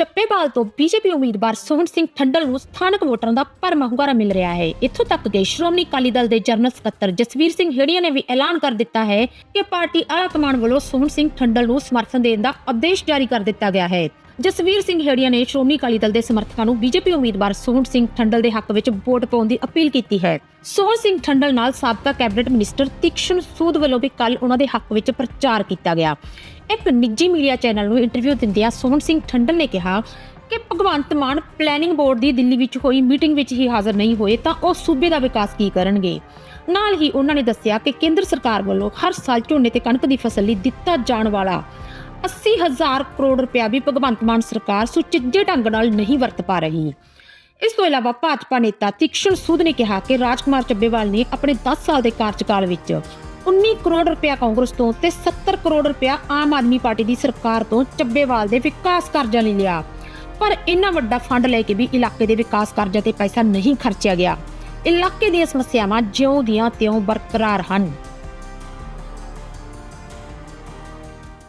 ਚੱਪੇਵਾਲ ਤੋਂ ਬੀਜੇਪੀ ਉਮੀਦਵਾਰ ਸੋਹਣ ਸਿੰਘ ਠੰਡਲ ਨੂੰ ਸਥਾਨਕ ਵੋਟਰਾਂ ਦਾ ਭਰਮਾ ਹੁੰਗਾਰਾ ਮਿਲ ਰਿਹਾ ਹੈ। ਇੱਥੋਂ ਤੱਕ ਕਿ ਸ਼੍ਰੋਮਣੀ ਅਕਾਲੀ ਦਲ ਦੇ ਜਨਰਲ ਸਕੱਤਰ ਜਸਵੀਰ ਸਿੰਘ ਹੇੜੀਆ ਨੇ ਵੀ ਐਲਾਨ ਕਰ ਦਿੱਤਾ ਹੈ ਕਿ ਪਾਰਟੀ ਆਲਾ ਕਮਾਨ ਵੱਲੋਂ ਸੋਹਣ ਸਿੰਘ ਠੰਡਲ ਨੂੰ ਸਮਰਥਨ ਦੇਣ ਦਾ ਆਦੇਸ਼ ਜਾਰੀ ਕਰ ਦਿੱਤਾ ਗਿਆ ਹੈ। ਜਸਵੀਰ ਸਿੰਘ ਹੇੜੀਆ ਨੇ ਸ਼੍ਰੋਮਣੀ ਅਕਾਲੀ ਦਲ ਦੇ ਸਮਰਥਕਾਂ ਨੂੰ ਬੀਜੇਪੀ ਉਮੀਦਵਾਰ ਸੋਹਣ ਸਿੰਘ ਠੰਡਲ ਦੇ ਹੱਕ ਵਿੱਚ ਵੋਟ ਪਾਉਣ ਦੀ ਅਪੀਲ ਕੀਤੀ ਹੈ। ਸੋਹਣ ਸਿੰਘ ਠੰਡਲ ਨਾਲ ਸਾਬਕਾ ਕੈਬਨਿਟ ਮਿਨਿਸਟਰ ਤੀਕਸ਼ਣ ਸੂਦ ਵੱਲੋਂ ਵੀ ਕੱਲ ਉਹਨਾਂ ਦੇ ਹੱਕ ਵਿੱਚ ਪ੍ਰਚਾਰ ਕੀਤਾ ਗਿਆ। ਇੱਕ ਨਿੱਜੀ ਮੀਡੀਆ ਚੈਨਲ ਨੂੰ ਇੰਟਰਵਿਊ ਦਿੰਦਿਆਂ ਸੋਹਣ ਸਿੰਘ ਠੰਡਲ ਨੇ ਕਿਹਾ ਕਿ ਭਗਵੰਤ ਮਾਨ ਪਲੈਨਿੰਗ ਬੋਰਡ ਦੀ ਦਿੱਲੀ ਵਿੱਚ ਹੋਈ ਮੀਟਿੰਗ ਵਿੱਚ ਹੀ ਹਾਜ਼ਰ ਨਹੀਂ ਹੋਏ ਤਾਂ ਉਹ ਸੂਬੇ ਦਾ ਵਿਕਾਸ ਕੀ ਕਰਨਗੇ। ਨਾਲ ਹੀ ਉਹਨਾਂ ਨੇ ਦੱਸਿਆ ਕਿ ਕੇਂਦਰ ਸਰਕਾਰ ਵੱਲੋਂ ਹਰ ਸਾਲ ਝੋਨੇ ਤੇ ਕਣਕ ਦੀ ਫਸਲ ਲਈ ਦਿੱਤਾ ਜਾਣ ਵਾਲਾ 80000 ਕਰੋੜ ਰੁਪਇਆ ਵੀ ਭਗਵੰਤ ਮਾਨ ਸਰਕਾਰ ਸੁਚੱਜੇ ਢੰਗ ਨਾਲ ਨਹੀਂ ਵਰਤ ਪਾ ਰਹੀ। ਇਸ ਤੋਂ ਇਲਾਵਾ ਭਾਜਪਾ ਨੇਤਾ ਤੀਕਸ਼ਣ ਸੂਦ ਨੇ ਕਿਹਾ ਕਿ ਰਾਜਕੁਮਾਰ ਚੱਬੇਵਾਲ ਨੇ ਆਪਣੇ 10 ਸਾਲ ਦੇ ਕਾਰਜਕਾਲ ਵਿੱਚ 19 ਕਰੋੜ ਰੁਪਇਆ ਕਾਂਗਰਸ ਤੋਂ ਤੇ 70 ਕਰੋੜ ਰੁਪਇਆ ਆਮ ਆਦਮੀ ਪਾਰਟੀ ਦੀ ਸਰਕਾਰ ਤੋਂ ਚੱਬੇਵਾਲ ਦੇ ਵਿਕਾਸ ਕਾਰਜਾਂ ਲਈ ਲਿਆ। ਪਰ ਇੰਨਾ ਵੱਡਾ ਫੰਡ ਲੈ ਕੇ ਵੀ ਇਲਾਕੇ ਦੇ ਵਿਕਾਸ ਕਾਰਜਾਂ ਤੇ ਪੈਸਾ ਨਹੀਂ ਖਰਚਿਆ ਗਿਆ। ਇਲਾਕੇ ਦੀਆਂ ਸਮੱਸਿਆਵਾਂ ਜਿਉਂ ਦੀਆਂ ਤਿਉਂ ਬਰਕਰਾਰ ਹਨ।